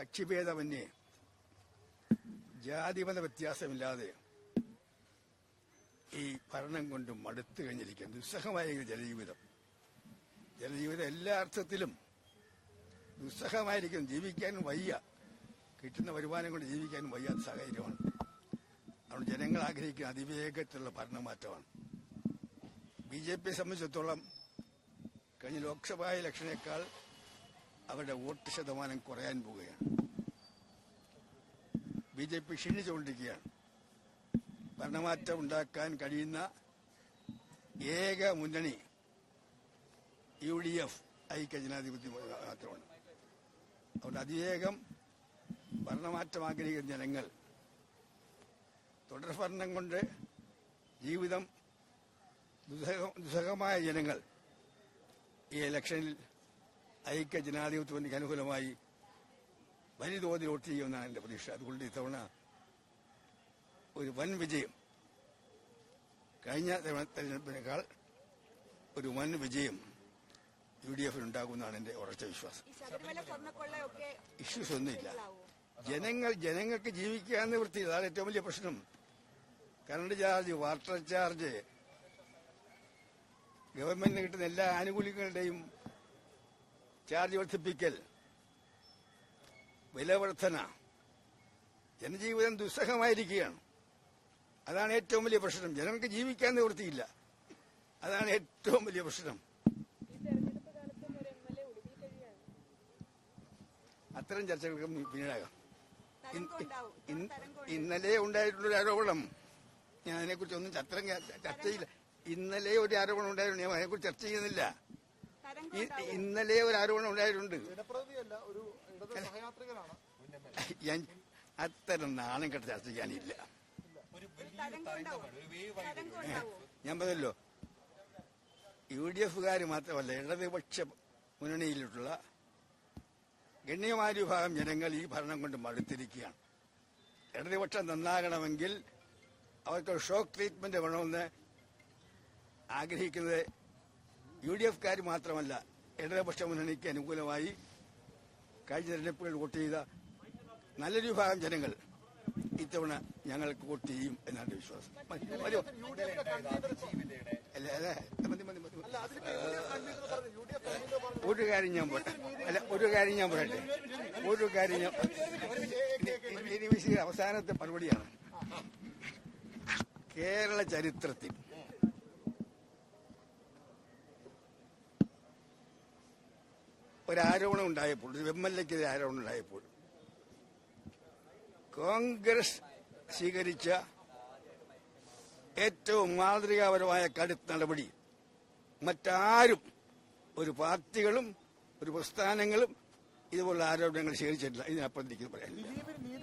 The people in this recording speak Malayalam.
കക്ഷിഭേദമന്യേ. ജാതിമത വ്യത്യാസമില്ലാതെ ഈ ഭരണം കൊണ്ട് മടുത്തു കഴിഞ്ഞിരിക്കുന്നു ദുസ്സഹമായ ജലജീവിതം ജനജീവിതം എല്ലാ അർത്ഥത്തിലും ദുസ്സഹമായിരിക്കും. ജീവിക്കാനും വയ്യ. കിട്ടുന്ന വരുമാനം കൊണ്ട് ജീവിക്കാനും വയ്യാത്ത സാഹചര്യമാണ്. അതുകൊണ്ട് ജനങ്ങൾ ആഗ്രഹിക്കുന്ന അതിവേഗത്തിലുള്ള ഭരണമാറ്റമാണ്. ബി ജെ പിയെ സംബന്ധിച്ചിടത്തോളം കഴിഞ്ഞ ലോക്സഭാ ഇലക്ഷനേക്കാൾ അവരുടെ വോട്ട് ശതമാനം കുറയാൻ പോവുകയാണ്. ബി ജെ പി ക്ഷീണിച്ചുകൊണ്ടിരിക്കുകയാണ്. ഭരണമാറ്റം ഉണ്ടാക്കാൻ കഴിയുന്ന ഏക മുന്നണി യു ഡി എഫ് ഐക്യ ജനാധിപത്യ മാത്രമാണ്. അതുകൊണ്ട് അതിവേഗം ഭരണമാറ്റം ആഗ്രഹിക്കുന്ന ജനങ്ങൾ തുടർഭരണം കൊണ്ട് ജീവിതം ദുസഹമായ ജനങ്ങൾ ഈ ഇലക്ഷനിൽ ഐക്യ ജനാധിപത്യത്തിന് അനുകൂലമായി വലിയ തോതിൽ വോട്ട് ചെയ്യുമെന്നാണ് എന്റെ പ്രതീക്ഷ. അതുകൊണ്ട് ഇത്തവണ ഒരു വൻ വിജയം കഴിഞ്ഞ തെരഞ്ഞെടുപ്പിനേക്കാൾ ഒരു വൻ വിജയം യു ഡി എഫിന് ഉണ്ടാകുമെന്നാണ് എന്റെ ഉറച്ച വിശ്വാസം. ഇഷ്യൂസ് ഒന്നുമില്ല. ജനങ്ങൾ ജനങ്ങൾക്ക് ജീവിക്കാൻ വൃത്തി അതാണ് ഏറ്റവും വലിയ പ്രശ്നം. കറണ്ട് ചാർജ് വാട്ടർ ചാർജ് ഗവൺമെന്റിന് കിട്ടുന്ന എല്ലാ ആനുകൂല്യങ്ങളുടെയും ചാർജ് വർദ്ധിപ്പിക്കൽ വില വർധന ജനജീവിതം ദുസ്സഹമായിരിക്കുകയാണ്. അതാണ് ഏറ്റവും വലിയ പ്രശ്നം. ജനങ്ങൾക്ക് ജീവിക്കാൻ നിവൃത്തിയില്ല. അതാണ് ഏറ്റവും വലിയ പ്രശ്നം. അത്തരം ചർച്ചകൾക്ക് പിന്നീടാകാം ഇന്നലെ ഉണ്ടായിട്ടുള്ള ഒരു ആരോപണം. ഞാൻ അതിനെക്കുറിച്ച് ഒന്നും ചർച്ചയില്ല. ഇന്നലെ ഒരു ആരോപണം ഉണ്ടായിരുന്നു. ഞാൻ അതിനെക്കുറിച്ച് ചർച്ച ചെയ്യുന്നില്ല. ഇന്നലെ ഒരു ആരോപണം ഉണ്ടായിട്ടുണ്ട്. ഞാൻ അത്തരം നാണം കെട്ട ചർച്ച ചെയ്യാനില്ല. ഞാൻ പറഞ്ഞല്ലോ യു ഡി എഫുകാർ മാത്രമല്ല ഇടതുപക്ഷ മുന്നണിയിലുള്ള ഗണ്യമായ വിഭാഗം ജനങ്ങൾ ഈ ഭരണം കൊണ്ട് മടുത്തിരിക്കുകയാണ്. ഇടതുപക്ഷം നന്നാകണമെങ്കിൽ അവർക്ക് ഷോക്ക് ട്രീറ്റ്മെന്റ് വേണമെന്ന് ആഗ്രഹിക്കുന്നത് യു ഡി എഫുകാർ മാത്രമല്ല ഇടതുപക്ഷ മുന്നണിക്ക് അനുകൂലമായി കഴിഞ്ഞ തെരഞ്ഞെടുപ്പുകൾ വോട്ട് ചെയ്ത നല്ലൊരു വിഭാഗം ജനങ്ങൾ ഇത്തവണ ഞങ്ങൾക്ക് വോട്ട് ചെയ്യും എന്നാണ് വിശ്വാസം. എഫ് എഫ് ഒരു കാര്യം ഞാൻ പോട്ടെ അല്ല ഒരു കാര്യം ഞാൻ പറയട്ടെ. ഒരു കാര്യം ഞാൻ അവസാനത്തെ മറുപടിയാണ്. കേരള ചരിത്രത്തിൽ ഒരാരോപണം ഉണ്ടായപ്പോൾ ഒരു എം എൽ എക്കെതിരെ ആരോപണം ഉണ്ടായപ്പോൾ കോൺഗ്രസ് സ്വീകരിച്ച ഏറ്റവും മാതൃകാപരമായ കടുത്ത നടപടി മറ്റാരും ഒരു പാർട്ടികളും ഒരു പ്രസ്ഥാനങ്ങളും ഇതുപോലുള്ള ആരോപണങ്ങൾ സ്വീകരിച്ചിട്ടില്ല ഇതിനപ്പുറത്തേക്ക് പറയാനില്ല.